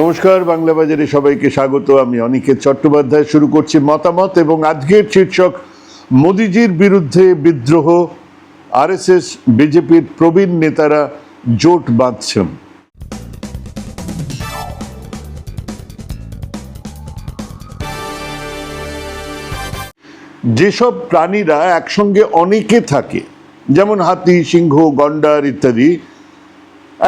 নমস্কার, বাংলা বাজারে সবাইকে স্বাগত। আমি অনিকেত চট্টোপাধ্যায়। শুরু করছি মতামত এবং আজকের শীর্ষক, মোদিজির বিরুদ্ধে বিদ্রোহ, আরএসএস, বিজেপির প্রবীণ নেতারা জোট বাঁধছেন। যেসব প্রাণীরা একসঙ্গে অনেকে থাকে, যেমন হাতি, সিংহ, গন্ডার ইত্যাদি,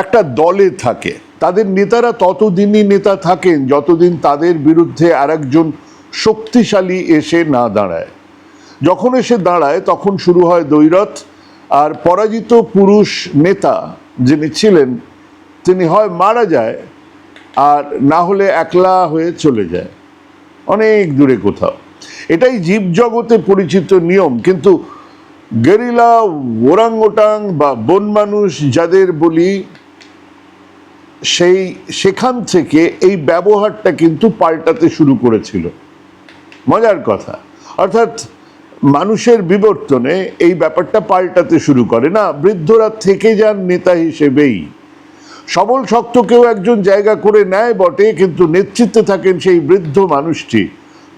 একটা দলে থাকে। তাদের নেতারা ততদিনই নেতা থাকেন যতদিন তাদের বিরুদ্ধে আরেকজন শক্তিশালী এসে না দাঁড়ায়। যখন এসে দাঁড়ায়, তখন শুরু হয় দৈরথ আর পরাজিত পুরুষ নেতা যিনি ছিলেন, তিনি হয় মারা যায়, আর না হলে একলা হয়ে চলে যায়। অনেক দূরে কোথাও। এটাই জীবজগতে পরিচিত নিয়ম, কিন্তু গেরিলা, ওরাঙ্গোটাং বা বন মানুষ যাদের বলি সেই, সেখান থেকে এই ব্যবহারটা কিন্তু পাল্টাতে শুরু করেছিল। মজার কথা। অর্থাৎ মানুষের বিবর্তনে এই ব্যাপারটা পাল্টাতে শুরু করে। না, বৃদ্ধরা থেকে যান নেতা হিসেবেই। সবল শক্তকেও একজন জায়গা করে নেয় বটে, কিন্তু নেতৃত্বে থাকেন সেই বৃদ্ধ মানুষটি।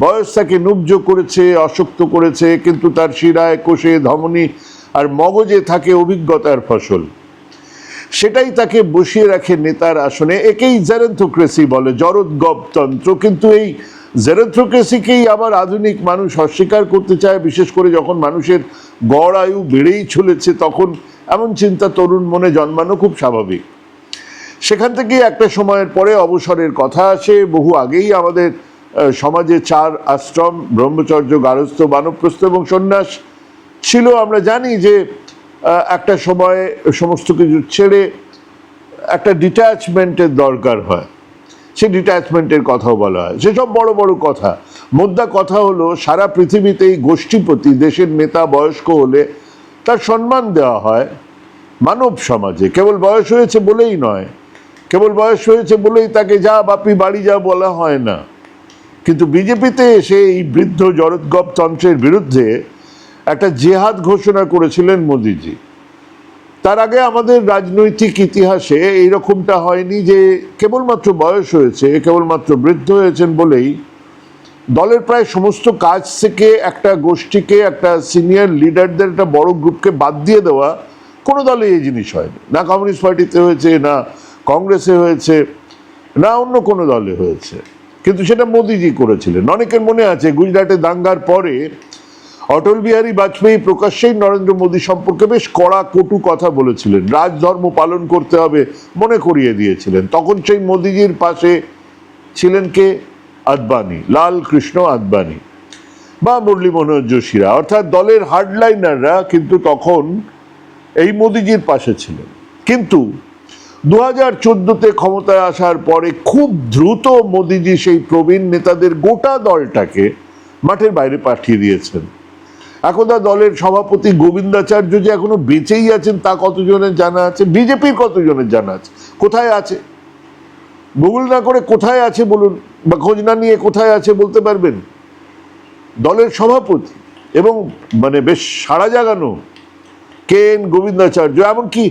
বয়স তাকে নুব্জ করেছে অশক্ত করেছে, কিন্তু তার শিরায়, কোষে, ধমনী আর মগজে থাকে অভিজ্ঞতার ফসল। সেটাই তাকে বসিয়ে রাখে নেতার আসনে। একেই জেরেন্থোক্রেসি বলে জরদগবতন্ত্র কিন্তু এই জেরেন্থোক্রেসিকেই আবার আধুনিক মানুষ অস্বীকার করতে চায়, বিশেষ করে যখন মানুষের গড় আয়ু বেড়েই চলেছে, তখন এমন চিন্তা তরুণ মনে জন্মানো খুব স্বাভাবিক। সেখান থেকেই একটা সময়ের পরে অবসরের কথা আসে। বহু আগেই আমাদের সমাজে চার আশ্রম, ব্রহ্মচর্য, গারস্থ, বানপ্রস্থ এবং সন্ন্যাস ছিল। আমরা জানি যে একটা সময়ে সমস্ত কিছু ছেড়ে একটা ডিট্যাচমেন্টের দরকার হয়। সে ডিট্যাচমেন্টের কথাও বলা হয়। সেসব বড় বড় কথা। মোদ্দা কথা হলো, সারা পৃথিবীতেই গোষ্ঠীপতি, দেশের নেতা, বয়স্ক হলে তার সম্মান দেওয়া হয় মানব সমাজে। কেবল বয়স হয়েছে বলেই নয়। কেবল বয়স হয়েছে বলেই তাকে যা বাপি বাড়ি যা বলা হয় না। কিন্তু বিজেপিতে এসে এই বৃদ্ধ জরৎগব তন্ত্রের বিরুদ্ধে একটা জেহাদ ঘোষণা করেছিলেন মোদিজি। তার আগে আমাদের রাজনৈতিক ইতিহাসে এইরকমটা হয়নি যে কেবলমাত্র বয়স হয়েছে, কেবলমাত্র বৃদ্ধ হয়েছেন বলেই দলের প্রায় সমস্ত কাজ থেকে একটা গোষ্ঠীকে, একটা সিনিয়র লিডারদের, একটা বড় গ্রুপকে বাদ দিয়ে দেওয়া কোনো দলে এই জিনিস হয়নি। না কমিউনিস্ট পার্টিতে হয়েছে, না কংগ্রেসে হয়েছে, না অন্য কোনো দলে হয়েছে। কিন্তু সেটা মোদিজি করেছিলেন। অনেকের মনে আছে, গুজরাটে দাঙ্গার পরে অটল বিহারী বাজপেয়ী প্রকাশ্যেই নরেন্দ্র মোদী সম্পর্কে বেশ কড়া কটু কথা বলেছিলেন। রাজধর্ম পালন করতে হবে মনে করিয়ে দিয়েছিলেন। তখন সেই মোদিজির পাশে ছিলেন কে? আদবানি লাল কৃষ্ণ আদবানি বা মুরলী মনোহর যোশীরা। অর্থাৎ দলের হার্ডলাইনাররা কিন্তু তখন এই মোদিজির পাশে ছিলেন। কিন্তু দু হাজার চোদ্দোতে ক্ষমতায় আসার পরে খুব দ্রুত মোদিজি সেই প্রবীণ নেতাদের গোটা দলটাকে মাঠের বাইরে পাঠিয়ে দিয়েছেন। একদা দলের সভাপতি গোবিন্দাচার্য যে এখনও বেঁচেই আছেন, তা কতজনের জানা আছে? বিজেপির কতজনের জানা আছে? কোথায় আছে? গুগল না করে কোথায় আছে বলুন, বা খোঁজ না নিয়ে কোথায় আছে বলতে পারবেন? দলের সভাপতি এবং মানে বেশ সাড়া জাগানো কেন গোবিন্দাচার্য, এমনকি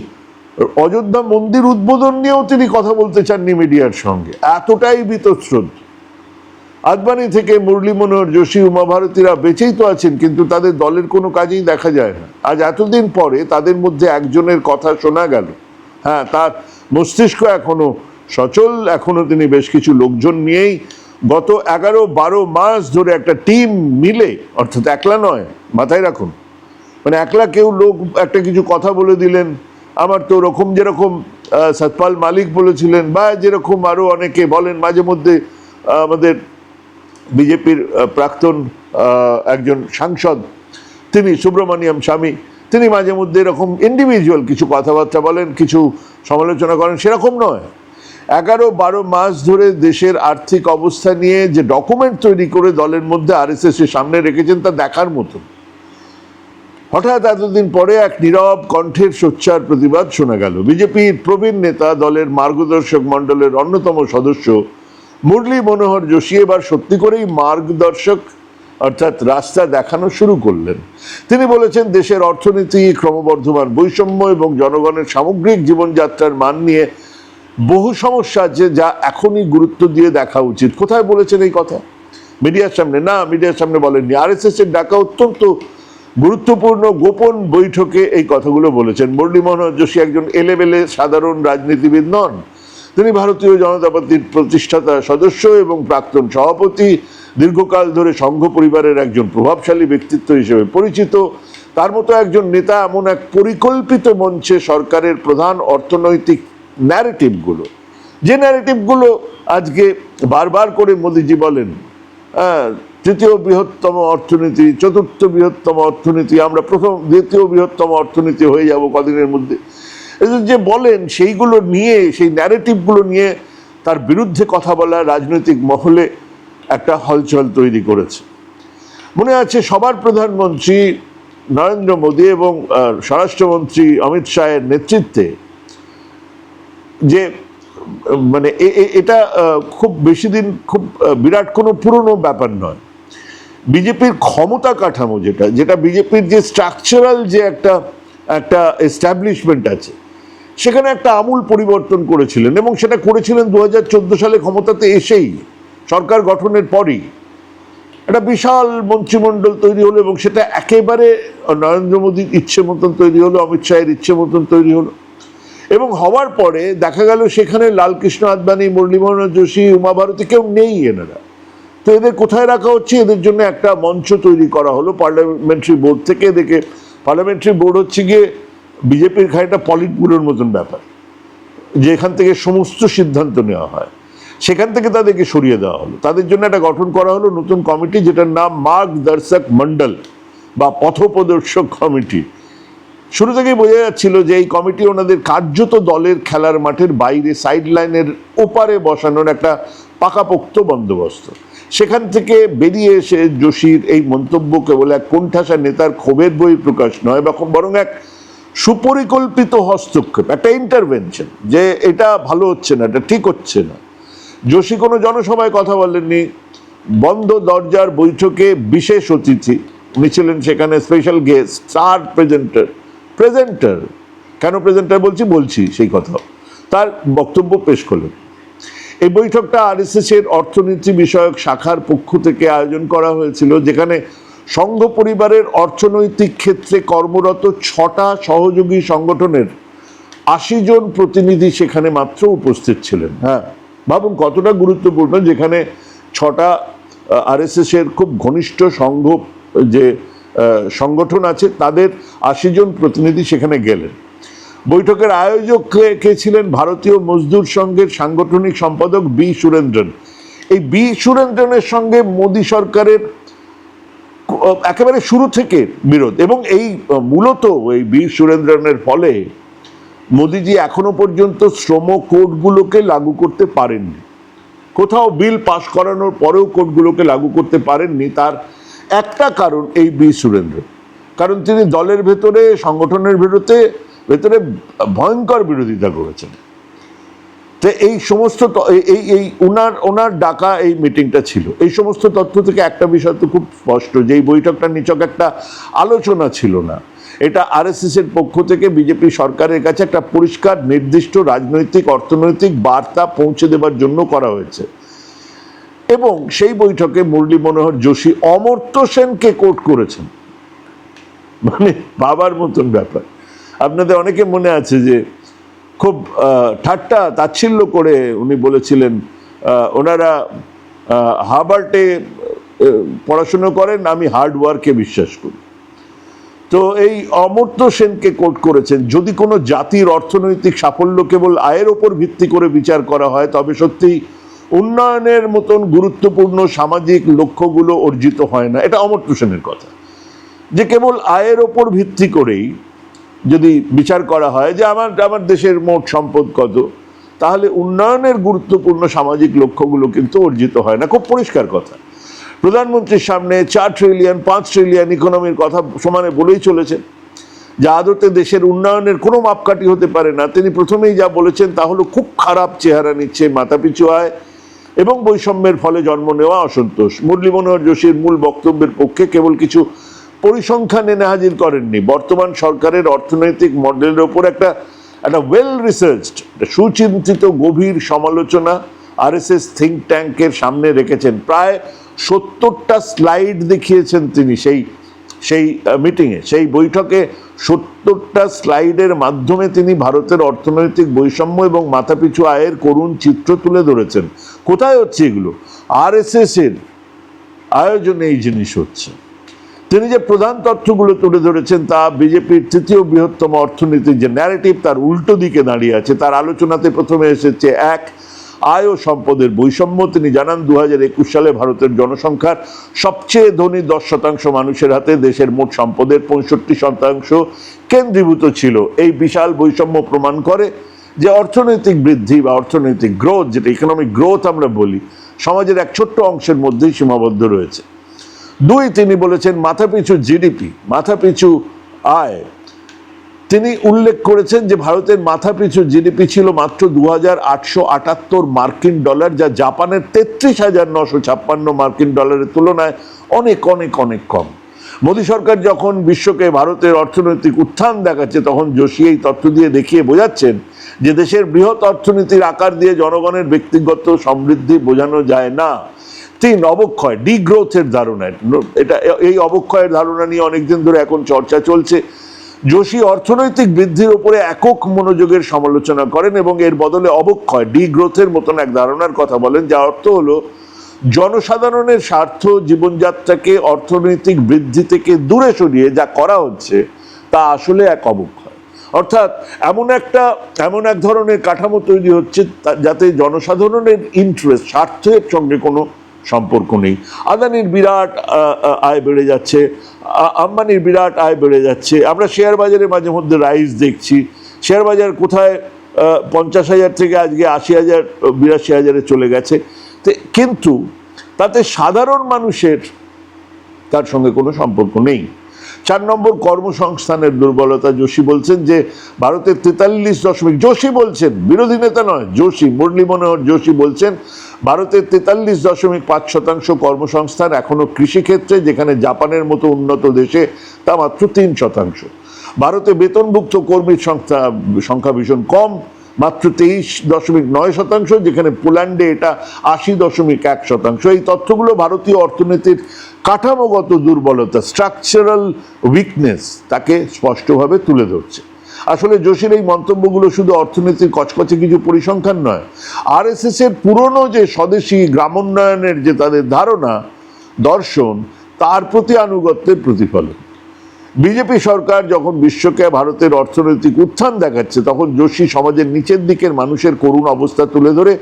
অযোধ্যা মন্দির উদ্বোধন নিয়েও তিনি কথা বলতে চাননি মিডিয়ার সঙ্গে। এতটাই বীতশ্রদ্ধ আদবানি থেকে মুরলী মনোহর যোশী উমা ভারতীরা বেঁচেই তো আছেন, কিন্তু তাদের দলের কোনো কাজেই দেখা যায় না। আজ এতদিন পরে তাদের মধ্যে একজনের কথা শোনা গেল। হ্যাঁ তার মস্তিষ্ক এখনও সচল, এখনও তিনি বেশ কিছু লোকজন নিয়েই গত এগারো বারো মাস ধরে একটা টিম মিলে, অর্থাৎ একলা নয়, মাথায় রাখুন মানে একলা কেউ লোক একটা কিছু কথা বলে দিলেন, আমার তো ওরকম যেরকম সতপাল মালিক বলেছিলেন, বা যেরকম আরও অনেকে বলেন মাঝে মধ্যে আমাদের বিজেপির প্রাক্তন একজন সাংসদ, তিনি সুব্রমণিয়াম স্বামী, তিনি মাঝে মধ্যে এরকম ইন্ডিভিজুয়াল কিছু কথাবার্তা বলেন, কিছু সমালোচনা করেন, সেরকম নয়। এগারো বারো মাস ধরে দেশের আর্থিক অবস্থা নিয়ে যে ডকুমেন্ট তৈরি করে দলের মধ্যে আরএসএস এর সামনে রেখেছেন, তা দেখার মতন। হঠাৎ এতদিন পরে এক নীরব কণ্ঠের সোচ্চার প্রতিবাদ শোনা গেল। বিজেপির প্রবীণ নেতা দলের মার্গদর্শক মণ্ডলের অন্যতম সদস্য মুরলী মনোহর যোশী এবার সত্যি করেই মার্গদর্শক, অর্থাৎ রাস্তা দেখানো শুরু করলেন। তিনি বলেছেন, দেশের অর্থনীতি, ক্রমবর্ধমান বৈষম্য এবং জনগণের সামগ্রিক জীবনযাত্রার মান নিয়ে বহু সমস্যা আছে যা এখনই গুরুত্ব দিয়ে দেখা উচিত। কোথায় বলেছেন এই কথা? মিডিয়ার সামনে? না, মিডিয়ার সামনে বলেননি। আর এস এস এর ডাকা অত্যন্ত গুরুত্বপূর্ণ গোপন বৈঠকে এই কথাগুলো বলেছেন। মুরলী মনোহর যোশী একজন এলেবেলে সাধারণ রাজনীতিবিদ নন। তিনি ভারতীয় জনতা পার্টির প্রতিষ্ঠাতা সদস্য এবং প্রাক্তন সভাপতি, দীর্ঘকাল ধরে সংঘ পরিবারের একজন প্রভাবশালী ব্যক্তিত্ব হিসেবে পরিচিত। তার মতো একজন নেতা এমন এক পরিকল্পিত মঞ্চে সরকারের প্রধান অর্থনৈতিক ন্যারেটিভগুলো যে ন্যারেটিভগুলো আজকে বারবার করে মোদিজি বলেন হ্যাঁ তৃতীয় বৃহত্তম অর্থনীতি, চতুর্থ বৃহত্তম অর্থনীতি, আমরা প্রথম, দ্বিতীয় বৃহত্তম অর্থনীতি হয়ে যাব কদিনের মধ্যে। যে- বলেন, সেইগুলো নিয়ে, সেই ন্যারেটিভগুলো নিয়ে তার বিরুদ্ধে কথা বলা রাজনৈতিক মহলে একটা হলচল তৈরি করেছে। মনে আছে সবার প্রধানমন্ত্রী নরেন্দ্র মোদী এবং স্বরাষ্ট্রমন্ত্রী অমিত শাহের নেতৃত্বে যে মানে এটা খুব বেশি দিন খুব বিরাট কোনো পুরনো ব্যাপার নয়। বিজেপির ক্ষমতা কাঠামো যেটা যেটা বিজেপির যে স্ট্রাকচারাল যে একটা একটা এস্টাবলিশমেন্ট আছে সেখানে একটা আমূল পরিবর্তন করেছিলেন এবং সেটা করেছিলেন দু হাজার চোদ্দ সালে ক্ষমতাতে এসেই, সরকার গঠনের পরই। একটা বিশাল মন্ত্রিমণ্ডল তৈরি হলো এবং সেটা একেবারে নরেন্দ্র মোদীর ইচ্ছে মতন তৈরি হলো, অমিত শাহের ইচ্ছে মতন তৈরি হলো। এবং হওয়ার পরে দেখা গেল সেখানে লালকৃষ্ণ আদবানি মুরলীমোহন যোশী উমা ভারতী কেউ নেই এনারা। তো এদের কোথায় রাখা হচ্ছে? এদের জন্য একটা মঞ্চ তৈরি করা হলো পার্লামেন্টারি বোর্ড থেকে। এদেরকে পার্লামেন্টারি বোর্ড হচ্ছে গিয়ে বিজেপির খানিকটা পলিট ব্যুরোর মতন ব্যাপার যেখান থেকে সমস্ত সিদ্ধান্ত নেওয়া হয়। সেখান থেকে তাদেরকে সরিয়ে দেওয়া হলো। তাদের জন্য একটা গঠন করা হলো নতুন কমিটি, যেটার নাম মার্গদর্শক মণ্ডল বা পথপ্রদর্শক কমিটি। শুরু থেকেই বোঝা যাচ্ছিল যে এই কমিটি ওনাদের কার্যত দলের খেলার মাঠের বাইরে, সাইড লাইনের ওপারে বসানোর একটা পাকাপোক্ত বন্দোবস্ত। সেখান থেকে বেরিয়ে এসে যোশীর এই মন্তব্য কেবল এক কোণঠাসা নেতার ক্ষোভের বই প্রকাশ নয় বা বরং এক সুপরিকল্পিত হস্তক্ষেপ, একটা ইন্টারভেনশন যে এটা ভালো হচ্ছে না, এটা ঠিক হচ্ছে না। যোশী কোনো জনসভায় কথা বলেননি। বন্ধ দরজার বৈঠকে বিশেষ অতিথি, উনি ছিলেন সেখানে special guest star presenter presenter কেন প্রেজেন্টার বলছি? বলছি সেই কথা। তার বক্তব্য পেশ করলেন। এই বৈঠকটা আরএসএস এর অর্থনীতি বিষয়ক শাখার পক্ষ থেকে আয়োজন করা হয়েছিল, যেখানে সংঘ পরিবারের অর্থনৈতিক ক্ষেত্রে কর্মরত ছটা সহযোগী সংগঠনের আশি জন প্রতিনিধি সেখানে মাত্র উপস্থিত ছিলেন। হ্যাঁ ভাবুন কতটা গুরুত্বপূর্ণ, যেখানে ছটা আরএসএস এর খুব ঘনিষ্ঠ সংঘ, যে সংগঠন আছে, তাদের আশি জন প্রতিনিধি সেখানে গেলেন। বৈঠকের আয়োজক কে- ছিলেন? ভারতীয় মজদুর সংঘের সাংগঠনিক সম্পাদক বি সুরেন্দ্রন। এই বি সুরেন্দ্রনের সঙ্গে মোদী সরকারের একেবারে শুরু থেকে বিরোধ। এবং এই মূলত এই বি সুরেন্দ্রনের ফলে মোদিজি এখনও পর্যন্ত শ্রম কোডগুলোকে লাগু করতে পারেননি। কোথাও বিল পাশ করানোর পরেও কোডগুলোকে লাগু করতে পারেননি। তার একটা কারণ এই বি সুরেন্দ্র। কারণ তিনি দলের ভেতরে, সংগঠনের ভেতরে ভেতরে ভয়ঙ্কর বিরোধিতা করেছেন। তো এই সমস্ত এই- এই ওনার ওনার ডাকা এই মিটিংটা ছিল। এই সমস্ত তথ্য থেকে একটা বিষয় তো খুব স্পষ্ট যে এই বৈঠকটা নিচক একটা আলোচনা ছিল না। এটা এর পক্ষ থেকে বিজেপি সরকারের কাছে একটা পরিষ্কার, নির্দিষ্ট রাজনৈতিক, অর্থনৈতিক বার্তা পৌঁছে দেবার জন্য করা হয়েছে। এবং সেই বৈঠকে মুরলী মনোহর যোশী অমর্ত্য সেনকে কোট করেছেন। মানে বাবার মতন ব্যাপার। আপনাদের অনেকে মনে আছে যে খুব ঠাট্টা তাচ্ছিল্য করে উনি বলেছিলেন ওনারা আহ, হার্বার্টে পড়াশুনো করেন আমি হার্ড ওয়ার্কে বিশ্বাস করি। তো এই অমর্ত্য সেনকে কোট করেছেন যদি কোনো জাতির অর্থনৈতিক সাফল্য কেবল আয়ের ওপর ভিত্তি করে বিচার করা হয় তবে সত্যি উন্নয়নের মতন গুরুত্বপূর্ণ সামাজিক লক্ষ্যগুলো অর্জিত হয় না। এটা অমর্ত্য সেনের কথা। যে কেবল আয়ের ওপর ভিত্তি করেই যদি বিচার করা হয় যে আমার আমার দেশের মোট সম্পদ কত, তাহলে উন্নয়নের গুরুত্বপূর্ণ সামাজিক লক্ষ্যগুলো কিন্তু অর্জিত হয় না। খুব পরিষ্কার কথা। প্রধানমন্ত্রীর সামনে চার ট্রিলিয়ন পাঁচ ট্রিলিয়ন ইকোনমির কথা সমানে বলেই চলেছেন। যা আদতে দেশের উন্নয়নের কোনো মাপকাঠি হতে পারে না। তিনি প্রথমেই যা বলেছেন তা হলো খুব খারাপ চেহারা নিচ্ছে, মাথাপিছু আয় এবং বৈষম্যের ফলে জন্ম নেওয়া অসন্তোষ। মুরলী মনোহর যোশীর মূল বক্তব্যের পক্ষে কেবল কিছু পরিসংখ্যান এনে হাজির করেননি। বর্তমান সরকারের অর্থনৈতিক মডেলের ওপর একটা একটা ওয়েল রিসার্চড সুচিন্তিত, গভীর সমালোচনা আরএসএস থিঙ্ক ট্যাঙ্কের সামনে রেখেছেন। প্রায় সত্তরটা স্লাইড দেখিয়েছেন তিনি সেই সেই মিটিংয়ে সেই বৈঠকে সত্তরটা স্লাইডের মাধ্যমে তিনি ভারতের অর্থনৈতিক বৈষম্য এবং মাথাপিছু আয়ের করুণ চিত্র তুলে ধরেছেন। কোথায় হচ্ছে এগুলো? আরএসএস এর আয়োজনে এই জিনিস হচ্ছে। তিনি যে প্রধান তথ্যগুলো তুলে ধরেছেন তা বিজেপির তৃতীয় বৃহত্তম অর্থনীতির যে ন্যারেটিভ তার উল্টো দিকে দাঁড়িয়ে আছে, তার আলোচনাতে প্রথমে এসেছে এক, আয় ও সম্পদের বৈষম্য। তিনি জানান দু হাজার একুশ সালে ভারতের জনসংখ্যার সবচেয়ে ধনী দশ শতাংশ মানুষের হাতে দেশের মোট সম্পদের পঁয়ষট্টি শতাংশ কেন্দ্রীভূত ছিল। এই বিশাল বৈষম্য প্রমাণ করে যে অর্থনৈতিক বৃদ্ধি বা অর্থনৈতিক গ্রোথ যেটা ইকোনমিক গ্রোথ আমরা বলি, সমাজের এক ছোট্ট অংশের মধ্যেই সীমাবদ্ধ রয়েছে। দুই তিনি বলেছেন মাথাপিছু জিডিপি, মাথাপিছু আয়। তিনি উল্লেখ করেছেন যে ভারতের মাথাপিছু জিডিপি ছিল মাত্র দু হাজার আটশো আটাত্তর মার্কিন ডলার, যা জাপানের তেত্রিশ হাজার নশো ছাপ্পান্ন মার্কিন ডলারের তুলনায় অনেক অনেক অনেক কম। মোদী সরকার যখন বিশ্বকে ভারতের অর্থনৈতিক উত্থান দেখাচ্ছে, তখন যোশী এই তথ্য দিয়ে দেখিয়ে বোঝাচ্ছেন যে দেশের বৃহৎ অর্থনীতির আকার দিয়ে জনগণের ব্যক্তিগত সমৃদ্ধি বোঝানো যায় না। তিন অবক্ষয় ডিগ্রোথের ধারণা। এটা এই অবক্ষয়ের ধারণা নিয়ে অনেকদিন ধরে এখন চর্চা চলছে। যোশী অর্থনৈতিক বৃদ্ধির উপরে একক মনোযোগের সমালোচনা করেন এবং এর বদলে অবক্ষয় ডিগ্রোথের মতন এক ধারণার কথা বলেন যা অর্থ হলো জনসাধারণের স্বার্থ জীবনযাত্রাকে অর্থনৈতিক বৃদ্ধি থেকে দূরে সরিয়ে যা করা হচ্ছে, তা আসলে এক অবক্ষয়। অর্থাৎ এমন একটা, এমন এক ধরনের কাঠামো তৈরি হচ্ছে যাতে জনসাধারণের ইন্টারেস্ট স্বার্থের সঙ্গে কোনো সম্পর্ক নেই। আদানির বিরাট আয় বেড়ে যাচ্ছে। আম্বানির বিরাট আয় বেড়ে যাচ্ছে। আমরা শেয়ার বাজারে মাঝে মধ্যে রাইজ দেখছি। শেয়ার বাজার কোথায়? পঞ্চাশ হাজার থেকে আজকে আশি হাজার, বিরাশি হাজারে চলে গেছে। কিন্তু তাতে সাধারণ মানুষের তার সঙ্গে কোনো সম্পর্ক নেই। চার নম্বর কর্মসংস্থানের দুর্বলতা যোশী বলছেন যে, ভারতের তেতাল্লিশ দশমিক, যোশী বলছেন, বিরোধী নেতা নয়, যোশী, মুরলী মনোহর যোশী বলছেন, ভারতের তেতাল্লিশ দশমিক পাঁচ শতাংশ কর্মসংস্থান এখনও কৃষিক্ষেত্রে, যেখানে জাপানের মতো উন্নত দেশে তা মাত্র তিন শতাংশ। ভারতে বেতনভুক্ত কর্মীর সংখ্যা সংখ্যা ভীষণ কম মাত্র তেইশ দশমিক নয় শতাংশ, যেখানে পোল্যান্ডে এটা আশি দশমিক এক শতাংশ। এই তথ্যগুলো ভারতীয় অর্থনীতির কাঠামোগত দুর্বলতা স্ট্রাকচারাল উইকনেস তাকে স্পষ্টভাবে তুলে ধরছে। আসলে যোশীর এই মন্তব্যগুলো শুধু অর্থনীতির কচকচে কিছু পরিসংখ্যান নয় আরএসএস এর পুরনো যে স্বদেশী গ্রামোন্নয়নের যে তাদের ধারণা, দর্শন, তার প্রতি আনুগত্যের প্রতিফলন। বিজেপি সরকার যখন বিশ্বকে ভারতের অর্থনৈতিক উত্থান দেখাচ্ছে, তখন যোশী সমাজের নিচের দিকের মানুষের করুণ অবস্থা তুলে ধরে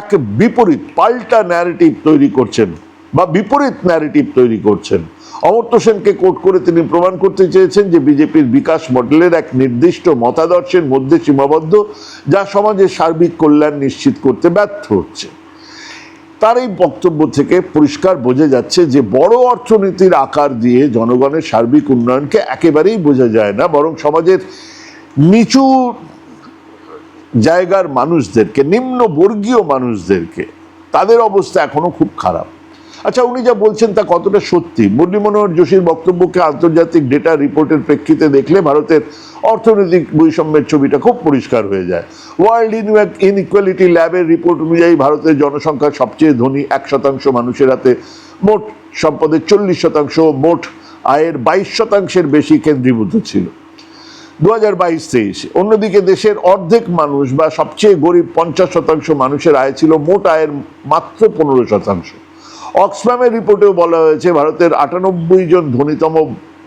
এক বিপরীত পাল্টা ন্যারেটিভ তৈরি করছেন বা বিপরীত ন্যারেটিভ তৈরি করছেন। অমর্ত্য সেনকে কোট করে তিনি প্রমাণ করতে চেয়েছেন যে বিজেপির বিকাশ মডেলের এক নির্দিষ্ট মতাদর্শের মধ্যে সীমাবদ্ধ, যা সমাজের সার্বিক কল্যাণ নিশ্চিত করতে ব্যর্থ হচ্ছে। তার এই বক্তব্য থেকে পরিষ্কার বোঝা যাচ্ছে যে বড় অর্থনীতির আকার দিয়ে জনগণের সার্বিক উন্নয়নকে একেবারেই বোঝা যায় না, বরং সমাজের নিচু জায়গার মানুষদেরকে নিম্ন বর্গীয় মানুষদেরকে, তাদের অবস্থা এখনও খুব খারাপ। আচ্ছা উনি যা বলছেন তা কতটা সত্যি? মুরলী মনোহর যোশীর বক্তব্যকে আন্তর্জাতিক ডেটা রিপোর্টের প্রেক্ষিতে দেখলে ভারতের অর্থনৈতিক বৈষম্যের ছবিটা খুব পরিষ্কার হয়ে যায়। ওয়ার্ল্ড ইনইকুয়ালিটি ল্যাবের রিপোর্ট অনুযায়ী ভারতের জনসংখ্যার সবচেয়ে ধনী এক শতাংশ মানুষের হাতে মোট সম্পদের চল্লিশ শতাংশ, মোট আয়ের বাইশ শতাংশের বেশি কেন্দ্রীভূত ছিল। দু হাজার বাইশ তেইশ, অন্যদিকে দেশের অর্ধেক মানুষ বা সবচেয়ে গরিব পঞ্চাশ শতাংশ মানুষের আয় ছিল মোট আয়ের মাত্র পনেরো শতাংশ। অক্সফামের রিপোর্টেও বলা হয়েছে, ভারতের আটানব্বই জন ধনীতম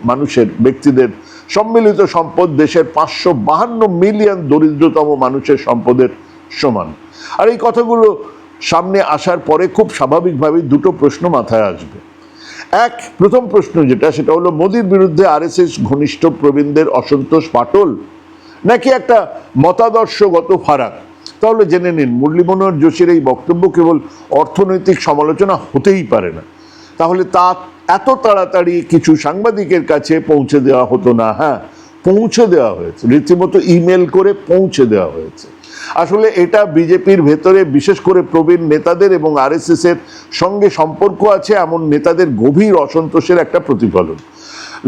মানুষের ব্যক্তিদের সম্মিলিত সম্পদ দেশের পাঁচশো বাহান্ন মিলিয়ন দরিদ্রতম মানুষের সম্পদের সমান। আর এই কথাগুলো সামনে আসার পরে খুব স্বাভাবিকভাবেই দুটো প্রশ্ন মাথায় আসবে। এক, প্রথম প্রশ্ন যেটা, সেটা হলো, মোদির বিরুদ্ধে আরএসএস ঘনিষ্ঠ প্রবীণদের অসন্তোষ পাটল নাকি একটা মতাদর্শগত ফারাক? তাহলে জেনে নিন মুরলী মনোহর যোশীর এই বক্তব্য কেবল অর্থনৈতিক সমালোচনা হতেই পারে না। তাহলে তা এত তাড়াতাড়ি কিছু সাংবাদিকের কাছে পৌঁছে দেওয়া হতো না হ্যাঁ? পৌঁছে দেওয়া হয়েছে। রীতিমতো ইমেল করে পৌঁছে দেওয়া হয়েছে। আসলে এটা বিজেপির ভেতরে, বিশেষ করে প্রবীণ নেতাদের এবং আরএসএস এর সঙ্গে সম্পর্ক আছে, এমন নেতাদের গভীর অসন্তোষের একটা প্রতিফলন।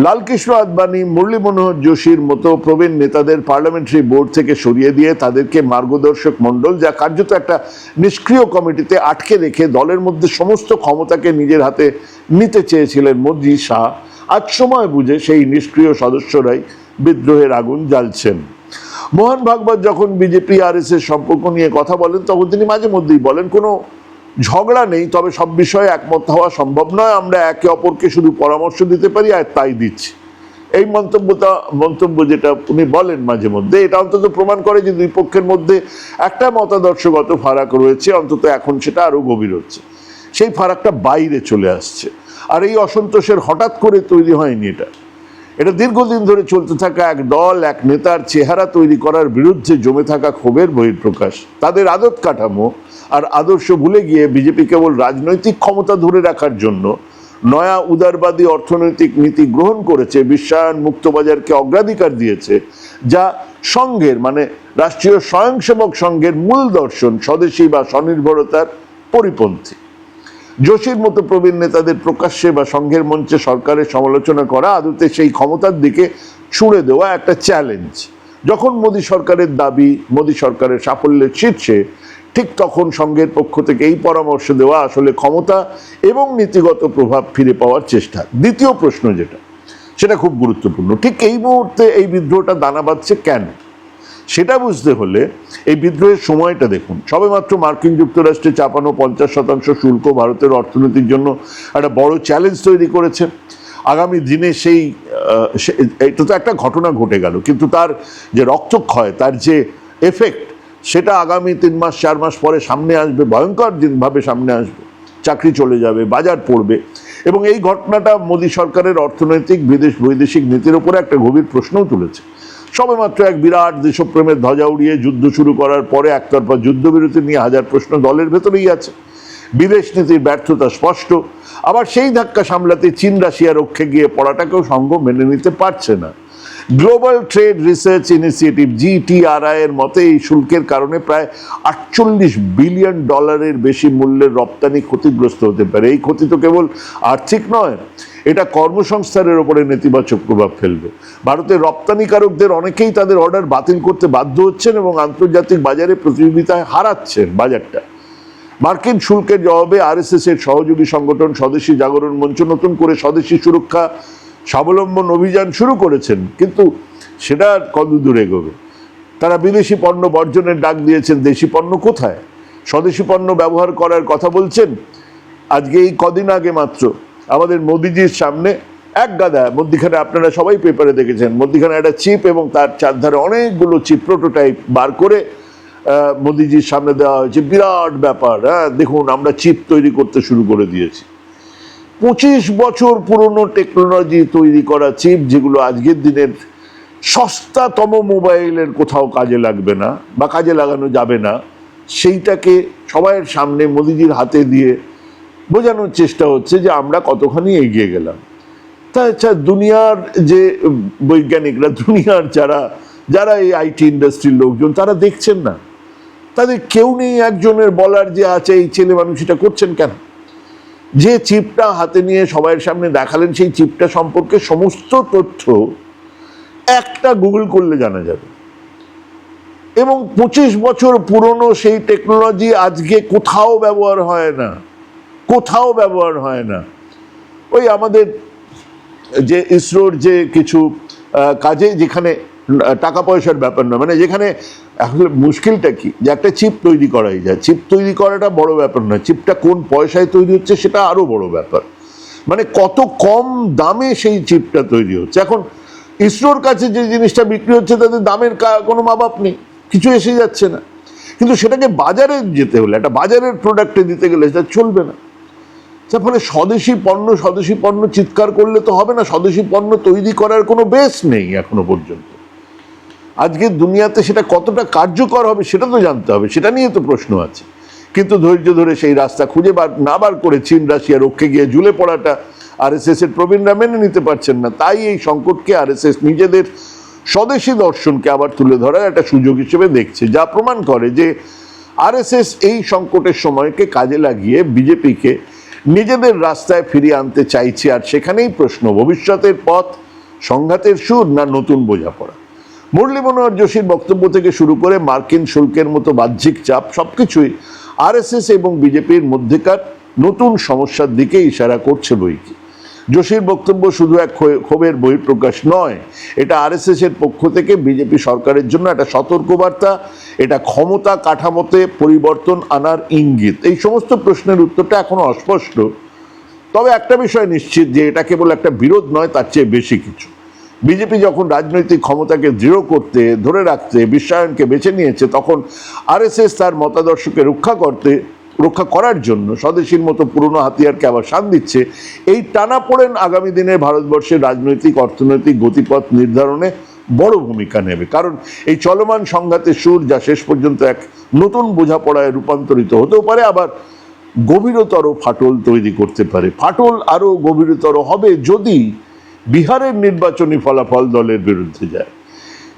লালকৃষ্ণ আদবানি, মুরলী মনোহর যোশীর মতো প্রবীণ নেতাদের পার্লামেন্টারি বোর্ড থেকে সরিয়ে দিয়ে তাদেরকে মার্গদর্শক মণ্ডল, যা কার্যত একটা নিষ্ক্রিয় কমিটিতে আটকে রেখে দলের মধ্যে সমস্ত ক্ষমতাকে নিজের হাতে নিতে চেয়েছিলেন মোদী শাহ। আজ সময় বুঝে সেই নিষ্ক্রিয় সদস্যরাই বিদ্রোহের আগুন জ্বালছেন। মোহন ভাগবত যখন বিজেপি আর এস এর সম্পর্ক নিয়ে কথা বলেন, তখন তিনি মাঝে মধ্যেই বলেন, কোনো ঝগড়া নেই, তবে সব বিষয়ে একমত হওয়া সম্ভব নয়। আমরা একে অপরকে শুধু পরামর্শ দিতে পারি আর তাই দিচ্ছি। এই মন্তব্যটা, মন্তব্য যেটা উনি বলেন মাঝে মধ্যে, এটা অন্তত প্রমাণ করে যে দুই পক্ষের মধ্যে একটা মতাদর্শগত ফারাক রয়েছে, অন্তত এখন সেটা আরও গভীর হচ্ছে। সেই ফারাকটা বাইরে চলে আসছে। আর এই অসন্তোষের হঠাৎ করে তৈরি হয়নি এটা। এটা দীর্ঘদিন ধরে চলতে থাকা এক দল, এক নেতার চেহারা তৈরি করার বিরুদ্ধে জমে থাকা ক্ষোভের বহিঃপ্রকাশ, তাদের আদত কাঠামো আর আদর্শ ভুলে গিয়ে বিজেপি কেবল রাজনৈতিক ক্ষমতা ধরে রাখার জন্য নয়া উদারবাদী অর্থনৈতিক নীতি গ্রহণ করেছে, বিশ্বায়ন মুক্তবাজারকে অগ্রাধিকার দিয়েছে, যা সংঘের মানে রাষ্ট্রীয় স্বয়ংসেবক সংঘের মূল দর্শন, স্বদেশী বা স্বনির্ভরতার পরিপন্থী। যোশীর মতো প্রবীণ নেতাদের প্রকাশ্যে বা সংঘের মঞ্চে সরকারের সমালোচনা করা আদতে সেই ক্ষমতার দিকে ছুঁড়ে দেওয়া একটা চ্যালেঞ্জ যখন মোদী সরকারের দাবি, মোদী সরকারের সাফল্যের শীর্ষে ঠিক তখন সংঘের পক্ষ থেকে এই পরামর্শ দেওয়া আসলে ক্ষমতা এবং নীতিগত প্রভাব ফিরে পাওয়ার চেষ্টা। দ্বিতীয় প্রশ্ন যেটা, সেটা খুব গুরুত্বপূর্ণ। ঠিক এই মুহূর্তে এই বিদ্রোহটা দানা বাঁধছে কেন? সেটা বুঝতে হলে এই বিদ্রোহের সময়টা দেখুন। সবেমাত্র মার্কিন যুক্তরাষ্ট্রে চাপানো পঞ্চাশ শতাংশ শুল্ক ভারতের অর্থনীতির জন্য একটা বড় চ্যালেঞ্জ তৈরি করেছে। আগামী দিনে সেই এটা তো একটা ঘটনা ঘটে গেল। কিন্তু তার যে রক্তক্ষয়, তার যে এফেক্ট সেটা আগামী তিন মাস, চার মাস পরে সামনে আসবে, ভয়ঙ্কর দিনভাবে সামনে আসবে। চাকরি চলে যাবে, বাজার পড়বে। এবং এই ঘটনাটা মোদী সরকারের অর্থনৈতিক, বিদেশ, বৈদেশিক নীতির উপরে একটা গভীর প্রশ্নও তুলেছে। সবেমাত্র এক বিরাট দেশপ্রেমের ধ্বজা উড়িয়ে যুদ্ধ শুরু করার পরে একতরফা যুদ্ধবিরতি নিয়ে হাজার প্রশ্ন দলের ভেতরেই আছে। বিদেশ নীতির ব্যর্থতা স্পষ্ট। আবার সেই ধাক্কা সামলাতে চীন, রাশিয়া রক্ষে গিয়ে পড়াটাকেও সঙ্গ মেনে নিতে পারছে না। Global trade research initiative GTRI এর মতে, এই শুল্কের কারণে প্রায় আটচল্লিশ বিলিয়ন ডলারের বেশি মূল্যের রপ্তানি ক্ষতিগ্রস্ত হতে পারে। এই ক্ষতি তো কেবল আর্থিক নয়, এটা কর্মসংস্থানের ওপরে নেতিবাচক প্রভাব ফেলবে। ভারতের রপ্তানিকারকদের অনেকেই তাদের অর্ডার বাতিল করতে বাধ্য হচ্ছেন এবং আন্তর্জাতিক বাজারে প্রতিযোগিতায় হারাচ্ছেন বাজারটা। মার্কিন শুল্কের জবাবে আরএসএস এর সহযোগী সংগঠন স্বদেশী জাগরণ মঞ্চ নতুন করে স্বদেশী সুরক্ষা স্বাবলম্বন অভিযান শুরু করেছেন, কিন্তু সেটা কতদূর এগোবে? তারা বিদেশি পণ্য বর্জনের ডাক দিয়েছেন, দেশি পণ্য কোথায়? স্বদেশি পণ্য ব্যবহার করার কথা বলছেন? আজকে এই কদিন আগে মাত্র আমাদের মোদিজির সামনে এক গাদা, মধ্যিখানে আপনারা সবাই পেপারে দেখেছেন, মধ্যিখানে একটা চিপ এবং তার চারধারে অনেকগুলো চিপ প্রোটোটাইপ বার করে মোদিজির সামনে দেওয়া হয়েছে। বিরাট ব্যাপার হ্যাঁ দেখুন, আমরা চিপ তৈরি করতে শুরু করে দিয়েছি। পঁচিশ বছর পুরনো টেকনোলজি তৈরি করা চিপ যেগুলো আজকের দিনের সস্তাতম মোবাইলের কোথাও কাজে লাগবে না বা কাজে লাগানো যাবে না, সেইটাকে সবাইয়ের সামনে মোদিজির হাতে দিয়ে বোঝানোর চেষ্টা হচ্ছে যে আমরা কতখানি এগিয়ে গেলাম। তা আচ্ছা দুনিয়ার যে বৈজ্ঞানিকরা, দুনিয়ার যারা যারা এই আইটি ইন্ডাস্ট্রির লোকজন, তারা দেখছেন না। তাদের কেউ নেই একজনের বলার যে আছে, এই ছেলে মানুষ এটা করছেন কেন? যে চিপটা হাতে নিয়ে সবাইয়ের সামনে দেখালেন, সেই চিপটা সম্পর্কে সমস্ত তথ্য একটা গুগল করলে জানা যাবে। এবং পঁচিশ বছর পুরনো সেই টেকনোলজি আজকে কোথাও ব্যবহার হয় না, কোথাও ব্যবহার হয় না। ওই আমাদের যে ইসরোর যে কিছু কাজে যেখানে টাকা পয়সার ব্যাপার নয়। মানে যেখানে আসলে মুশকিলটা কি? যে একটা চিপ তৈরি করাই যায়। চিপ তৈরি করাটা বড় ব্যাপার নয়। চিপটা কোন পয়সায় তৈরি হচ্ছে সেটা আরও বড় ব্যাপার। মানে কত কম দামে সেই চিপটা তৈরি হচ্ছে। এখন ইসরোর কাছে যে জিনিসটা বিক্রি হচ্ছে তাদের দামের কোনো মা বাপ নেই। কিছু এসে যাচ্ছে না। কিন্তু সেটাকে বাজারে যেতে হলে, একটা বাজারের প্রোডাক্টে দিতে গেলে সেটা চলবে না। যার ফলে স্বদেশি পণ্য স্বদেশি পণ্য চিৎকার করলে তো হবে না। স্বদেশি পণ্য তৈরি করার কোনো বেস নেই এখনও পর্যন্ত। আজকে দুনিয়াতে সেটা কতটা কার্যকর হবে সেটা তো জানতে হবে, সেটা নিয়ে তো প্রশ্ন আছে। কিন্তু ধৈর্য ধরে সেই রাস্তা খুঁজে বার, না বার করে চীন, রাশিয়া রক্ষে গিয়ে ঝুলে পড়াটা আরএসএস এর প্রবীণরা মেনে নিতে পারছেন না। তাই এই সংকটকে আরএসএস নিজেদের স্বদেশী দর্শনকে আবার তুলে ধরার একটা সুযোগ হিসেবে দেখছে, যা প্রমাণ করে যে আরএসএস এই সংকটের সময়কে কাজে লাগিয়ে বিজেপিকে নিজেদের রাস্তায় ফিরিয়ে আনতে চাইছে, আর সেখানেই প্রশ্ন, ভবিষ্যতের পথ সংঘাতের সুর না নতুন বোঝাপড়া? মুরলী মনোহর যোশীর বক্তব্য থেকে শুরু করে মার্কিন শুল্কের মতো বাহ্যিক চাপ, সবকিছুই আরএসএস এবং বিজেপির মধ্যেকার নতুন সমস্যার দিকে ইশারা করছে বইকি যোশীর বক্তব্য শুধু এক ক্ষো- ক্ষোভের বহিঃপ্রকাশ নয়, এটা আরএসএস এর পক্ষ থেকে বিজেপি সরকারের জন্য একটা সতর্কবার্তা, এটা ক্ষমতা কাঠামোতে পরিবর্তন আনার ইঙ্গিত। এই সমস্ত প্রশ্নের উত্তরটা এখনও অস্পষ্ট। তবে একটা বিষয় নিশ্চিত যে এটা কেবল একটা বিরোধ নয়, তার চেয়ে বেশি কিছু। বিজেপি যখন রাজনৈতিক ক্ষমতাকে দৃঢ় করতে, ধরে রাখতে, বিশ্বায়নকে বেছে নিয়েছে, তখন আরএসএস তার মতাদর্শকে রক্ষা করতে, রক্ষা করার জন্য স্বদেশীর মতো পুরনো হাতিয়ারকে আবার শান দিচ্ছে। এই টানাপোড়েন আগামী দিনে ভারতবর্ষের রাজনৈতিক, অর্থনৈতিক গতিপথ নির্ধারণে বড় ভূমিকা নেবে। কারণ এই চলমান সংঘাতের সুর যা শেষ পর্যন্ত এক নতুন বোঝাপড়ায় রূপান্তরিত হতেও পারে, আবার গভীরতর ফাটল তৈরি করতে পারে। ফাটল আরও গভীরতর হবে যদি বিহারের নির্বাচনী ফলাফল দলের বিরুদ্ধে যায়।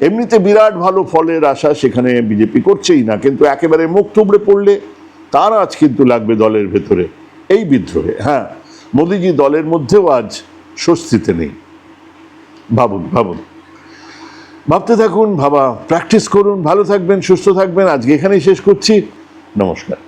এমনিতে বিরাট ভালো ফলের আশা সেখানে বিজেপি করছেই না, কিন্তু একেবারে মুখ থুবড়ে পড়লে তার আজ কিন্তু লাগবে দলের ভেতরে। এই বিদ্রোহে হ্যাঁ মোদিজি দলের মধ্যেও আজ স্বস্তিতে নেই। ভাবুন ভাবুন। ভাবতে থাকুন, ভাবা, প্র্যাকটিস করুন, ভালো থাকবেন, সুস্থ থাকবেন। আজকে এখানেই শেষ করছি। নমস্কার।